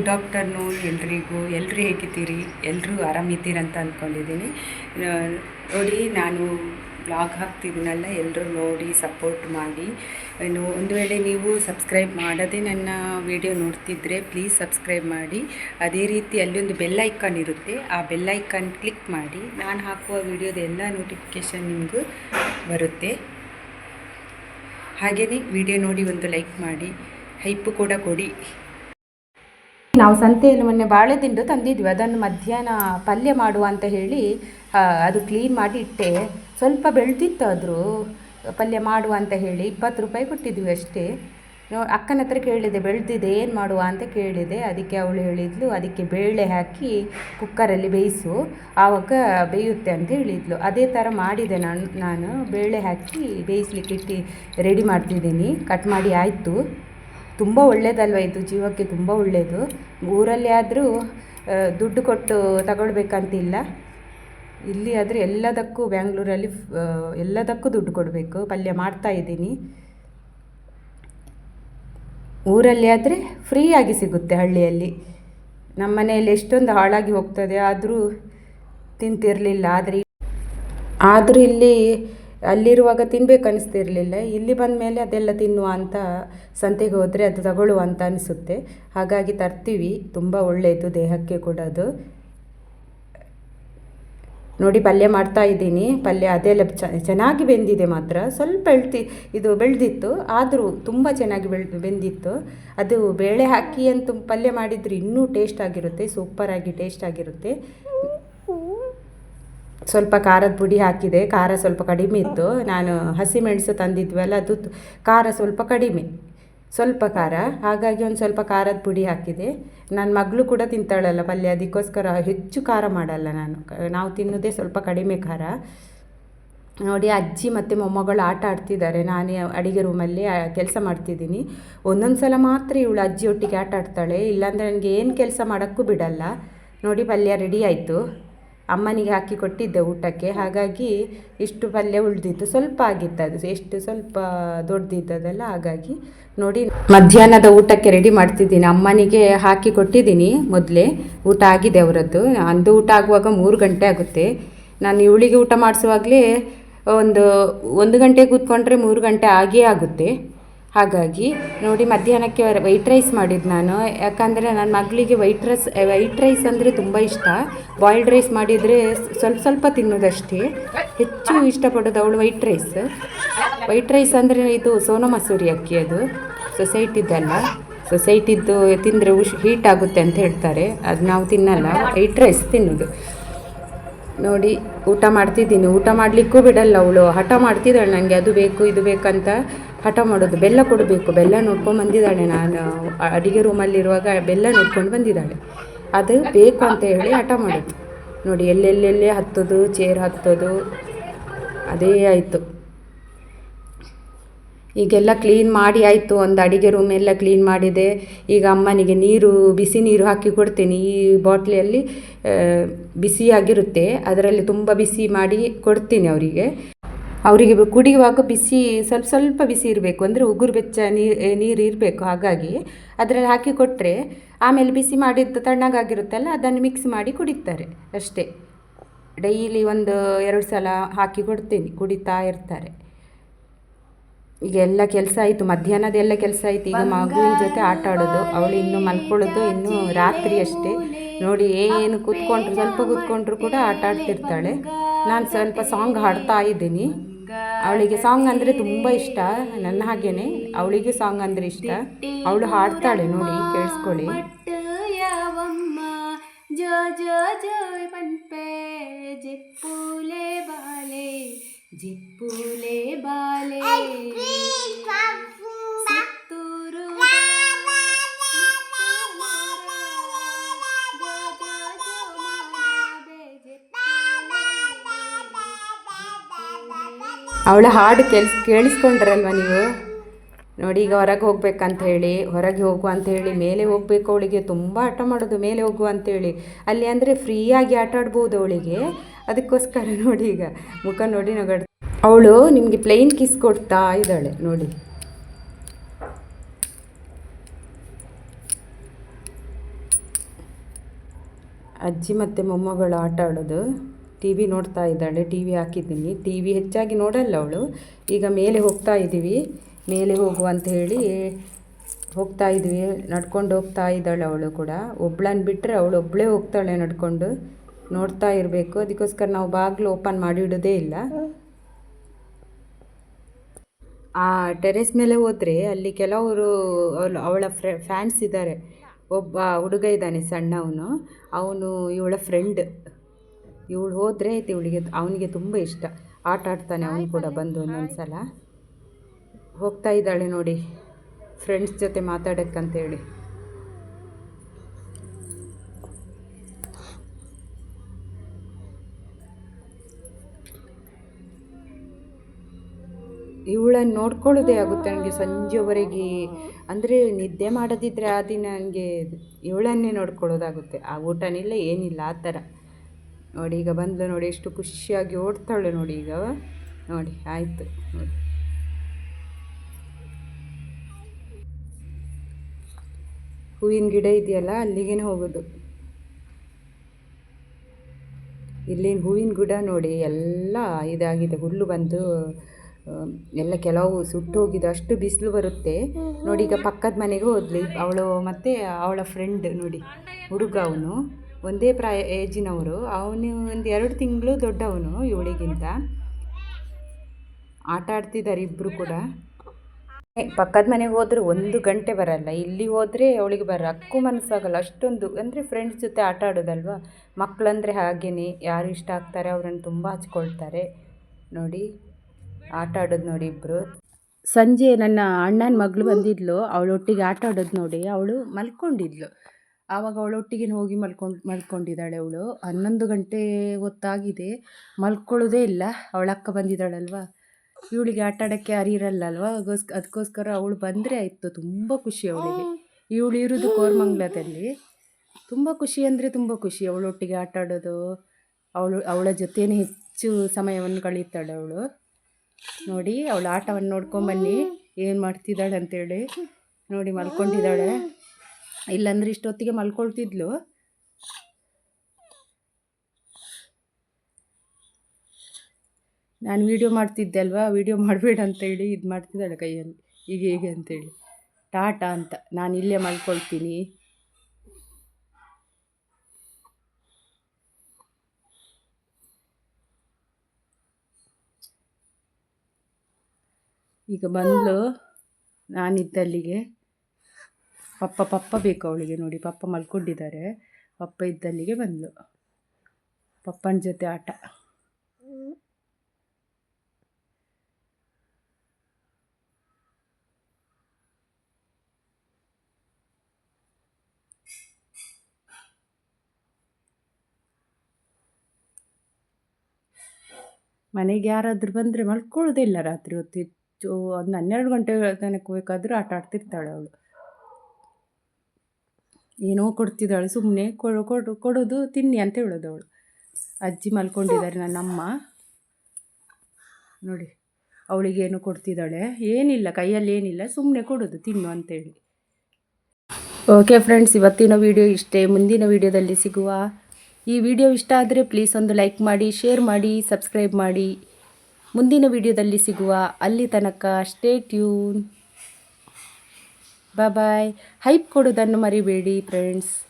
Good afternoon ಎಲ್ರಿಗೂ ಎಲ್ಲರೂ ಹೇಗಿದ್ದೀರಿ? ಎಲ್ಲರೂ ಆರಾಮಿದ್ದೀರಂತ ಅಂದ್ಕೊಂಡಿದ್ದೀನಿ ನೋಡಿ, ನಾನು ಬ್ಲಾಗ್ ಹಾಕ್ತಿದ್ದೀನಲ್ಲ ಎಲ್ಲರೂ ನೋಡಿ ಸಪೋರ್ಟ್ ಮಾಡಿ. ಇನ್ನು ಒಂದು ವೇಳೆ ನೀವು ಸಬ್ಸ್ಕ್ರೈಬ್ ಮಾಡದೆ ನನ್ನ ವಿಡಿಯೋ ನೋಡ್ತಿದ್ರೆ ಪ್ಲೀಸ್ ಸಬ್ಸ್ಕ್ರೈಬ್ ಮಾಡಿ. ಅದೇ ರೀತಿ ಅಲ್ಲಿ ಒಂದು ಬೆಲ್ ಐಕಾನ್ ಇರುತ್ತೆ. ಆ ಬೆಲ್ ಐಕಾನ್ ಕ್ಲಿಕ್ ಮಾಡಿ. ನಾನು ಹಾಕುವ ವಿಡಿಯೋದ ಎಲ್ಲ ನೋಟಿಫಿಕೇಷನ್ ನಿಮಗೂ ಬರುತ್ತೆ. ಹಾಗೆಯೇ ವಿಡಿಯೋ ನೋಡಿ ಒಂದು ಲೈಕ್ ಮಾಡಿ. ಹೈಪ್ ಕೂಡ ಕೊಡಿ. ನಾವು ಸಂತೆಯಲ್ಲಿ ಮೊನ್ನೆ ಬಾಳೆದಿಂಡು ತಂದಿದ್ವಿ. ಅದನ್ನು ಮಧ್ಯಾಹ್ನ ಪಲ್ಯ ಮಾಡುವ ಅಂತ ಹೇಳಿ ಅದು ಕ್ಲೀನ್ ಮಾಡಿ ಇಟ್ಟೆ. ಸ್ವಲ್ಪ ಬೆಳೆದಿತ್ತು ಆದರೂ ಪಲ್ಯ ಮಾಡುವ ಅಂತ ಹೇಳಿ ಇಪ್ಪತ್ತು ರೂಪಾಯಿ ಕೊಟ್ಟಿದ್ವಿ ಅಷ್ಟೇ. ನೋ, ಅಕ್ಕನ ಹತ್ರ ಕೇಳಿದೆ, ಬೆಳೆದಿದೆ, ಏನು ಮಾಡುವ ಅಂತ ಕೇಳಿದೆ. ಅದಕ್ಕೆ ಅವಳು ಹೇಳಿದ್ಲು, ಅದಕ್ಕೆ ಬೇಳೆ ಹಾಕಿ ಕುಕ್ಕರಲ್ಲಿ ಬೇಯಿಸು. ಆವಾಗ ಬೇಯುತ್ತೆ ಅಂತ ಹೇಳಿದ್ಲು. ಅದೇ ಥರ ಮಾಡಿದೆ ನಾನು ನಾನು. ಬೇಳೆ ಹಾಕಿ ಬೇಯಿಸ್ಲಿಕ್ಕೆ ಇಟ್ಟು ರೆಡಿ ಮಾಡ್ತಿದ್ದೀನಿ. ಕಟ್ ಮಾಡಿ ಆಯಿತು. ತುಂಬ ಒಳ್ಳೇದಲ್ವ ಇದು? ಜೀವಕ್ಕೆ ತುಂಬ ಒಳ್ಳೆಯದು ಊರಲ್ಲಿ ಆದರೂ ದುಡ್ಡು ಕೊಟ್ಟು ತಗೊಳ್ಬೇಕಂತಿಲ್ಲ. ಇಲ್ಲಿ ಆದರೆ ಎಲ್ಲದಕ್ಕೂ ಬ್ಯಾಂಗ್ಳೂರಲ್ಲಿ ಎಲ್ಲದಕ್ಕೂ ದುಡ್ಡು ಕೊಡಬೇಕು. ಪಲ್ಯ ಮಾಡ್ತಾ ಇದ್ದೀನಿ. ಊರಲ್ಲಿ ಆದರೆ ಫ್ರೀಯಾಗಿ ಸಿಗುತ್ತೆ ಹಳ್ಳಿಯಲ್ಲಿ. ನಮ್ಮ ಮನೆಯಲ್ಲಿ ಎಷ್ಟೊಂದು ಹಾಳಾಗಿ ಹೋಗ್ತದೆ, ಆದರೂ ತಿಂತಿರಲಿಲ್ಲ. ಆದರೆ, ಆದರೂ ಇಲ್ಲಿ ಅಲ್ಲಿರುವಾಗ ತಿನ್ಬೇಕು ಅನಿಸ್ತಿರ್ಲಿಲ್ಲ. ಇಲ್ಲಿ ಬಂದ ಮೇಲೆ ಅದೆಲ್ಲ ತಿನ್ನುವ ಅಂತ ಸಂತೆಗೆ ಹೋದರೆ ಅದು ತಗೊಳ್ಳುವ ಅಂತ ಅನಿಸುತ್ತೆ. ಹಾಗಾಗಿ ತರ್ತೀವಿ. ತುಂಬ ಒಳ್ಳೆಯದು ದೇಹಕ್ಕೆ ಕೂಡ ಅದು. ನೋಡಿ, ಪಲ್ಯ ಮಾಡ್ತಾ ಇದ್ದೀನಿ. ಪಲ್ಯ ಅದೆಲ್ಲ ಚೆನ್ನಾಗಿ ಬೆಂದಿದೆ ಮಾತ್ರ. ಸ್ವಲ್ಪ ಎಳ್ತಿ ಇದು ಬೆಳೆದಿತ್ತು. ಆದರೂ ತುಂಬ ಚೆನ್ನಾಗಿ ಬೆಳ್, ಬೆಂದಿತ್ತು. ಅದು ಬೇಳೆ ಹಾಕಿ ಅಂತ ಪಲ್ಯ ಮಾಡಿದರೆ ಇನ್ನೂ ಟೇಸ್ಟ್ ಆಗಿರುತ್ತೆ. ಸೂಪರಾಗಿ ಟೇಸ್ಟ್ ಆಗಿರುತ್ತೆ. ಸ್ವಲ್ಪ ಖಾರದ ಪುಡಿ ಹಾಕಿದೆ. ಖಾರ ಸ್ವಲ್ಪ ಕಡಿಮೆ ಇತ್ತು. ನಾನು ಹಸಿಮೆಣಸು ತಂದಿದ್ವಲ್ಲ, ಅದು ಖಾರ ಸ್ವಲ್ಪ ಕಡಿಮೆ. ಸ್ವಲ್ಪ ಖಾರ. ಹಾಗಾಗಿ ಒಂದು ಸ್ವಲ್ಪ ಖಾರದ ಪುಡಿ ಹಾಕಿದೆ. ನನ್ನ ಮಗಳು ಕೂಡ ತಿಂತಾಳಲ್ಲ ಪಲ್ಯ, ಅದಕ್ಕೋಸ್ಕರ ಹೆಚ್ಚು ಖಾರ ಮಾಡಲ್ಲ ನಾನು. ನಾವು ತಿನ್ನೋದೇ ಸ್ವಲ್ಪ ಕಡಿಮೆ ಖಾರ. ನೋಡಿ, ಅಜ್ಜಿ ಮತ್ತು ಮೊಮ್ಮಗಳು ಆಟ ಆಡ್ತಿದ್ದಾರೆ. ನಾನೇ ಅಡಿಗೆ ರೂಮಲ್ಲಿ ಕೆಲಸ ಮಾಡ್ತಿದ್ದೀನಿ. ಒಂದೊಂದು ಸಲ ಮಾತ್ರ ಇವಳು ಅಜ್ಜಿ ಒಟ್ಟಿಗೆ ಆಟ ಆಡ್ತಾಳೆ. ಇಲ್ಲಾಂದರೆ ನನಗೆ ಏನು ಕೆಲಸ ಮಾಡೋಕ್ಕೂ ಬಿಡಲ್ಲ. ನೋಡಿ, ಪಲ್ಯ ರೆಡಿ ಆಯಿತು. ಅಮ್ಮನಿಗೆ ಹಾಕಿ ಕೊಟ್ಟಿದ್ದೆ ಊಟಕ್ಕೆ. ಹಾಗಾಗಿ ಇಷ್ಟು ಪಲ್ಯ ಉಳಿದಿತ್ತು. ಸ್ವಲ್ಪ ಆಗಿತ್ತು ಅದು. ಎಷ್ಟು ಸ್ವಲ್ಪ ದೊಡ್ಡದಿದ್ದದಲ್ಲ ಹಾಗಾಗಿ ನೋಡಿ. ಮಧ್ಯಾಹ್ನದ ಊಟಕ್ಕೆ ರೆಡಿ ಮಾಡ್ತಿದ್ದೀನಿ. ಅಮ್ಮನಿಗೆ ಹಾಕಿ ಕೊಟ್ಟಿದ್ದೀನಿ ಮೊದಲೇ. ಊಟ ಆಗಿದೆ ಅವರದ್ದು. ಅಂದು ಊಟ ಆಗುವಾಗ ಮೂರು ಗಂಟೆ ಆಗುತ್ತೆ. ನಾನು ಇವಳಿಗೆ ಊಟ ಮಾಡಿಸುವಾಗಲೇ ಒಂದು ಒಂದು ಗಂಟೆ ಕೂತ್ಕೊಂಡ್ರೆ ಮೂರು ಗಂಟೆ ಆಗೇ ಆಗುತ್ತೆ. ಹಾಗಾಗಿ ನೋಡಿ ಮಧ್ಯಾಹ್ನಕ್ಕೆ ವೈಟ್ ರೈಸ್ ಮಾಡಿದ್ದು ನಾನು. ಯಾಕಂದರೆ ನನ್ನ ಮಗಳಿಗೆ ವೈಟ್ ರೈಸ್ ವೈಟ್ ರೈಸ್ ಅಂದರೆ ತುಂಬ ಇಷ್ಟ. ಬಾಯ್ಲ್ಡ್ ರೈಸ್ ಮಾಡಿದರೆ ಸ್ವಲ್ಪ ಸ್ವಲ್ಪ ತಿನ್ನೋದಷ್ಟೇ. ಹೆಚ್ಚು ಇಷ್ಟಪಡೋದು ಅವಳು ವೈಟ್ ರೈಸ್. ವೈಟ್ ರೈಸ್ ಅಂದರೆ ಇದು ಸೋನಾ ಮಸೂರಿ ಅಕ್ಕಿ ಅದು. ಸೊಸೈಟಿದ್ದಲ್ಲ ಸೊಸೈಟಿದ್ದು ತಿಂದರೆ ಉಷ್, ಹೀಟ್ ಆಗುತ್ತೆ ಅಂತ ಹೇಳ್ತಾರೆ. ಅದು ನಾವು ತಿನ್ನಲ್ಲ. ವೈಟ್ ರೈಸ್ ತಿನ್ನೋದು. ನೋಡಿ, ಊಟ ಮಾಡ್ತಿದ್ದೀನಿ. ಊಟ ಮಾಡಲಿಕ್ಕೂ ಬಿಡಲ್ಲ ಅವಳು. ಹಠ ಮಾಡ್ತಿದ್ದಾಳೆ ನನಗೆ ಅದು ಬೇಕು, ಇದು ಬೇಕಂತ ಹಠ ಮಾಡೋದು. ಬೆಲ್ಲ ಕೊಡಬೇಕು. ಬೆಲ್ಲ ನೋಡ್ಕೊಂಡು ಬಂದಿದ್ದಾಳೆ ನಾನು. ಅಡುಗೆ ರೂಮಲ್ಲಿರುವಾಗ ಬೆಲ್ಲ ನೋಡ್ಕೊಂಡು ಬಂದಿದ್ದಾಳೆ. ಅದು ಬೇಕು ಅಂತ ಹೇಳಿ ಹಠ ಮಾಡೋದು. ನೋಡಿ, ಎಲ್ಲೆಲ್ಲೆಲ್ಲಿ ಹತ್ತೋದು ಚೇರ್ ಹತ್ತೋದು, ಅದೇ ಆಯಿತು. ಈಗೆಲ್ಲ ಕ್ಲೀನ್ ಮಾಡಿ ಆಯಿತು. ಒಂದು ಅಡಿಗೆ ರೂಮ್ ಎಲ್ಲ ಕ್ಲೀನ್ ಮಾಡಿದೆ. ಈಗ ಅಮ್ಮನಿಗೆ ನೀರು, ಬಿಸಿ ನೀರು ಹಾಕಿ ಕೊಡ್ತೇನೆ. ಈ ಬಾಟ್ಲಿಯಲ್ಲಿ ಬಿಸಿಯಾಗಿರುತ್ತೆ. ಅದರಲ್ಲಿ ತುಂಬ ಬಿಸಿ ಮಾಡಿ ಕೊಡ್ತೀನಿ ಅವರಿಗೆ. ಅವರಿಗೆ ಕುಡಿಯುವಾಗ ಬಿಸಿ, ಸ್ವಲ್ಪ ಸ್ವಲ್ಪ ಬಿಸಿ ಇರಬೇಕು. ಅಂದರೆ ಉಗುರು ಬೆಚ್ಚ ನೀರು ಇರಬೇಕು ಹಾಗಾಗಿ. ಅದರಲ್ಲಿ ಹಾಕಿ ಕೊಟ್ಟರೆ ಆಮೇಲೆ ಬಿಸಿ ಮಾಡಿದ್ದು ತಣ್ಣಗಾಗಿರುತ್ತಲ್ಲ ಅದನ್ನು ಮಿಕ್ಸ್ ಮಾಡಿ ಕುಡಿತಾರೆ ಅಷ್ಟೇ. ಡೈಲಿ ಒಂದು ಎರಡು ಸಲ ಹಾಕಿ ಕೊಡ್ತೀನಿ, ಕುಡಿತಾ ಇರ್ತಾರೆ. ಈಗ ಎಲ್ಲ ಕೆಲಸ ಆಯಿತು, ಮಧ್ಯಾಹ್ನದ ಎಲ್ಲ ಕೆಲಸ ಆಯಿತು. ಈಗ ಮಗುವಿನ ಜೊತೆ ಆಟ ಆಡೋದು, ಅವಳು ಇನ್ನು ಮಲ್ಕೊಳ್ಳೋದು, ಇನ್ನು ರಾತ್ರಿ ಅಷ್ಟೇ. ನೋಡಿ ಏನು ಕೂತ್ಕೊಂಡ್ರು, ಸ್ವಲ್ಪ ಕೂತ್ಕೊಂಡ್ರು ಕೂಡ ಆಟ ಆಡ್ತಿರ್ತಾಳೆ. ನಾನು ಸ್ವಲ್ಪ ಸಾಂಗ್ ಹಾಡ್ತಾ ಇದ್ದೀನಿ. ಅವಳಿಗೆ ಸಾಂಗ್ ಅಂದ್ರೆ ತುಂಬಾ ಇಷ್ಟ, ನನ್ನ ಹಾಗೇನೆ. ಅವಳಿಗೆ ಸಾಂಗ್ ಅಂದ್ರೆ ಇಷ್ಟ. ಅವಳು ಹಾಡ್ತಾಳೆ ನೋಡಿ, ಕೇಳಿಸ್ಕೊಳ್ಳಿ. ಜೋ ಜೋ ಜೋಯ್ ಪನ್ಪೆ ಜಿಪ್ಪುಲೆ ಬಾಲೆ ಜಿಪ್ಪುಲೆ ಬಾಲೆ. ಅವಳ ಹಾಡು ಕೇಳಿಸ್, ಕೇಳಿಸ್ಕೊಂಡ್ರಲ್ವ ನೀವು? ನೋಡಿ, ಈಗ ಹೊರಗೆ ಹೋಗ್ಬೇಕಂತ ಹೇಳಿ ಹೊರಗೆ ಹೋಗು ಅಂತ ಹೇಳಿ ಮೇಲೆ ಹೋಗ್ಬೇಕು ಅವಳಿಗೆ, ತುಂಬ ಆಟ ಮಾಡೋದು, ಮೇಲೆ ಹೋಗು ಅಂತೇಳಿ. ಅಲ್ಲಿ ಅಂದರೆ ಫ್ರೀಯಾಗಿ ಆಟ ಆಡ್ಬೋದು ಅವಳಿಗೆ. ಅದಕ್ಕೋಸ್ಕರ ನೋಡಿ ಈಗ, ಮುಖ ನೋಡಿ ನಗಡ್, ಅವಳು ನಿಮಗೆ ಪ್ಲೇನ್ ಕಿಸ್ ಕೊಡ್ತಾ ಇದ್ದಾಳೆ, ನೋಡಿ. ಅಜ್ಜಿ ಮತ್ತು ಮೊಮ್ಮಗಳು ಆಟ ಆಡೋದು. ಟಿ ವಿ ನೋಡ್ತಾ ಇದ್ದಾಳೆ ಟಿ ವಿ ಹಾಕಿದ್ದೀನಿ. ಟಿ ವಿ ಹೆಚ್ಚಾಗಿ ನೋಡಲ್ಲ ಅವಳು. ಈಗ ಮೇಲೆ ಹೋಗ್ತಾ ಇದ್ದೀವಿ. ಮೇಲೆ ಹೋಗು ಅಂತ ಹೇಳಿ ಹೋಗ್ತಾ ಇದ್ವಿ. ನಡ್ಕೊಂಡು ಹೋಗ್ತಾ ಇದ್ದಾಳೆ ಅವಳು ಕೂಡ. ಒಬ್ಳನ್ನ ಬಿಟ್ಟರೆ ಅವಳು ಒಬ್ಬಳೇ ಹೋಗ್ತಾಳೆ ನಡ್ಕೊಂಡು. ನೋಡ್ತಾ ಇರಬೇಕು. ಅದಕ್ಕೋಸ್ಕರ ನಾವು ಬಾಗಿಲು ಓಪನ್ ಮಾಡಿಡೋದೇ ಇಲ್ಲ. ಆ ಟೆರೆಸ್ ಮೇಲೆ ಹೋದರೆ ಅಲ್ಲಿ ಕೆಲವರು ಅವಳು, ಅವಳ ಫ್ರೆ, ಫ್ಯಾನ್ಸ್ ಇದ್ದಾರೆ. ಒಬ್ಬ ಹುಡುಗ ಇದ್ದಾನೆ, ಸಣ್ಣವನು. ಅವನು ಇವಳ ಫ್ರೆಂಡ್ ಇವಳು ಹೋದರೆ ಆಯ್ತು ಇವಳಿಗೆ ಅವನಿಗೆ ತುಂಬ ಇಷ್ಟ. ಆಟ ಆಡ್ತಾನೆ ಅವನು ಕೂಡ ಬಂದು ಒಂದೊಂದು ಸಲ ಹೋಗ್ತಾ ಇದ್ದಾಳೆ ನೋಡಿ ಫ್ರೆಂಡ್ಸ್ ಜೊತೆ ಮಾತಾಡೋಕ್ಕಂತೇಳಿ. ಇವಳನ್ನು ನೋಡ್ಕೊಳ್ಳೋದೇ ಆಗುತ್ತೆ ನನಗೆ ಸಂಜೆವರೆಗೆ. ಅಂದರೆ ನಿದ್ದೆ ಮಾಡೋದಿದ್ರೆ ಆ ದಿನ ನನಗೆ ಇವಳನ್ನೇ ನೋಡ್ಕೊಳ್ಳೋದಾಗುತ್ತೆ. ಆ ಊಟನಿಲ್ಲ, ಏನಿಲ್ಲ, ಆ ಥರ. ನೋಡಿ, ಈಗ ಬಂದ್ಲು ನೋಡಿ, ಎಷ್ಟು ಖುಷಿಯಾಗಿ ಓಡ್ತಾಳೆ ನೋಡಿ ಈಗ. ನೋಡಿ, ಆಯಿತು. ನೋಡಿ. ಹೂವಿನ ಗಿಡ ಇದೆಯಲ್ಲ, ಅಲ್ಲಿಗೇನೆ ಹೋಗೋದು. ಇಲ್ಲಿನ ಹೂವಿನ ಗಿಡ ನೋಡಿ, ಎಲ್ಲ ಇದಾಗಿದೆ, ಹುಲ್ಲು ಬಂದು ಎಲ್ಲ ಕೆಲವು ಸುಟ್ಟು ಹೋಗಿದ್ದು ಅಷ್ಟು ಬಿಸಿಲು ಬರುತ್ತೆ. ನೋಡಿ, ಈಗ ಪಕ್ಕದ ಮನೆಗೆ ಹೋದ್ಲಿ, ಅವಳು ಮತ್ತು ಅವಳ ಫ್ರೆಂಡ್ ನೋಡಿ, ಹುಡುಗ ಅವನು. ಒಂದೇ ಪ್ರಾಯ ಏಜಿನವರು. ಅವನು ಒಂದು ಎರಡು ತಿಂಗಳು ದೊಡ್ಡವನು ಇವಳಿಗಿಂತ. ಆಟ ಆಡ್ತಿದ್ದಾರೆ ಇಬ್ಬರು ಕೂಡ. ಪಕ್ಕದ ಮನೆಗೆ ಹೋದರೆ ಒಂದು ಗಂಟೆ ಬರಲ್ಲ. ಇಲ್ಲಿ ಹೋದರೆ ಅವಳಿಗೆ ಬರ, ಅಕ್ಕೂ ಮನಸ್ಸಾಗಲ್ಲ. ಅಷ್ಟೊಂದು, ಅಂದರೆ ಫ್ರೆಂಡ್ಸ್ ಜೊತೆ ಆಟ ಆಡೋದಲ್ವ? ಮಕ್ಕಳಂದರೆ ಹಾಗೇನೆ, ಯಾರು ಇಷ್ಟ ಆಗ್ತಾರೆ ಅವರನ್ನು ತುಂಬ ಹಚ್ಕೊಳ್ತಾರೆ. ನೋಡಿ, ಆಟ ಆಡೋದು ನೋಡಿ ಇಬ್ಬರು ಸಂಜೆ ನನ್ನ ಅಣ್ಣನ ಮಗಳು ಬಂದಿದ್ಲು. ಅವಳೊಟ್ಟಿಗೆ ಆಟ ಆಡೋದು ನೋಡಿ. ಅವಳು ಮಲ್ಕೊಂಡಿದ್ಲು. ಆವಾಗ ಅವಳೊಟ್ಟಿಗೆ ಹೋಗಿ ಮಲ್ಕೊಂಡು, ಮಲ್ಕೊಂಡಿದ್ದಾಳೆ ಅವಳು. ಹನ್ನೊಂದು ಗಂಟೆ ಹೊತ್ತಾಗಿದೆ. ಮಲ್ಕೊಳ್ಳೋದೇ ಇಲ್ಲ. ಅವಳ ಅಕ್ಕ ಬಂದಿದ್ದಾಳಲ್ವ? ಇವಳಿಗೆ ಆಟ ಆಡೋಕ್ಕೆ ಅರಿಯಿರಲ್ಲ ಅಲ್ವಾ ಅದಕ್ಕೋಸ್ ಅದಕ್ಕೋಸ್ಕರ ಅವಳು ಬಂದರೆ ಆಯಿತು. ತುಂಬ ಖುಷಿ ಅವಳಿಗೆ. ಇವಳು ಇರೋದು ಕೋರ್ಮಂಗ್ಲದಲ್ಲಿ. ತುಂಬ ಖುಷಿ ಅಂದರೆ ತುಂಬ ಖುಷಿ ಅವಳೊಟ್ಟಿಗೆ ಆಟ ಆಡೋದು. ಅವಳು, ಅವಳ ಜೊತೆನೇ ಹೆಚ್ಚು ಸಮಯವನ್ನು ಕಳೀತಾಳೆ ಅವಳು. ನೋಡಿ, ಅವಳ ಆಟವನ್ನು ನೋಡ್ಕೊಂಬನ್ನಿ ಏನು ಮಾಡ್ತಿದ್ದಾಳೆ ಅಂತೇಳಿ. ನೋಡಿ, ಮಲ್ಕೊಂಡಿದ್ದಾಳೆ. ಇಲ್ಲಾಂದ್ರೆ ಇಷ್ಟೊತ್ತಿಗೆ ಮಲ್ಕೊಳ್ತಿದ್ಲು. ನಾನು ವೀಡಿಯೋ ಮಾಡ್ತಿದ್ದೆ ಅಲ್ವಾ? ವೀಡಿಯೋ ಮಾಡಬೇಡ ಅಂತೇಳಿ ಇದು ಮಾಡ್ತಿದ್ದಾಳೆ ಕೈಯಲ್ಲಿ. ಹೀಗೆ ಹೀಗೆ ಅಂತೇಳಿ ಟಾಟಾ ಅಂತ. ನಾನು ಇಲ್ಲೇ ಮಲ್ಕೊಳ್ತೀನಿ. ಈಗ ಬಂದಳು ನಾನಿದ್ದಲ್ಲಿಗೆ. ಪಪ್ಪ ಪಪ್ಪ ಬೇಕು ಅವಳಿಗೆ ನೋಡಿ. ಪಪ್ಪ ಮಲ್ಕೊಂಡಿದ್ದಾರೆ. ಪಪ್ಪ ಇದ್ದಲ್ಲಿಗೆ ಬಂದಳು ಪಪ್ಪನ ಜೊತೆ ಆಟ. ಮನೆಗೆ ಯಾರಾದರೂ ಬಂದರೆ ಮಲ್ಕೊಳ್ಳೋದೇ ಇಲ್ಲ ರಾತ್ರಿ ಹೊತ್ತು. ಹೆಚ್ಚು ಒಂದು ಹನ್ನೆರಡು ಗಂಟೆ ತನಕ ಬೇಕಾದರೂ ಆಟ ಆಡ್ತಿರ್ತಾಳೆ ಅವಳು. ಏನೋ ಕೊಡ್ತಿದ್ದಾಳೆ. ಸುಮ್ಮನೆ ಕೊಡು ಕೊಡು, ಕೊಡೋದು ತಿನ್ನಿ ಅಂತ ಹೇಳೋದು ಅವಳು. ಅಜ್ಜಿ ಮಲ್ಕೊಂಡಿದ್ದಾರೆ ನನ್ನಮ್ಮ ನೋಡಿ ಅವಳಿಗೇನು ಕೊಡ್ತಿದ್ದಾಳೆ? ಏನಿಲ್ಲ, ಕೈಯಲ್ಲಿ ಏನಿಲ್ಲ ಸುಮ್ಮನೆ ಕೊಡೋದು, ತಿನ್ನು ಅಂತೇಳಿ ಓಕೆ ಫ್ರೆಂಡ್ಸ್ ಇವತ್ತಿನ ವಿಡಿಯೋ ಇಷ್ಟೇ. ಮುಂದಿನ ವಿಡಿಯೋದಲ್ಲಿ ಸಿಗುವ ಈ ವಿಡಿಯೋ ಇಷ್ಟ ಆದರೆ ಪ್ಲೀಸ್ ಒಂದು ಲೈಕ್ ಮಾಡಿ ಶೇರ್ ಮಾಡಿ ಸಬ್ಸ್ಕ್ರೈಬ್ ಮಾಡಿ. ಮುಂದಿನ ವಿಡಿಯೋದಲ್ಲಿ ಸಿಗುವ ಅಲ್ಲಿ ತನಕ ಸ್ಟೇ ಟ್ಯೂನ್ ಬಾಯ್ ಹೈಪ್ ಕೊಡೋದನ್ನು ಮರಿಬೇಡಿ ಫ್ರೆಂಡ್ಸ್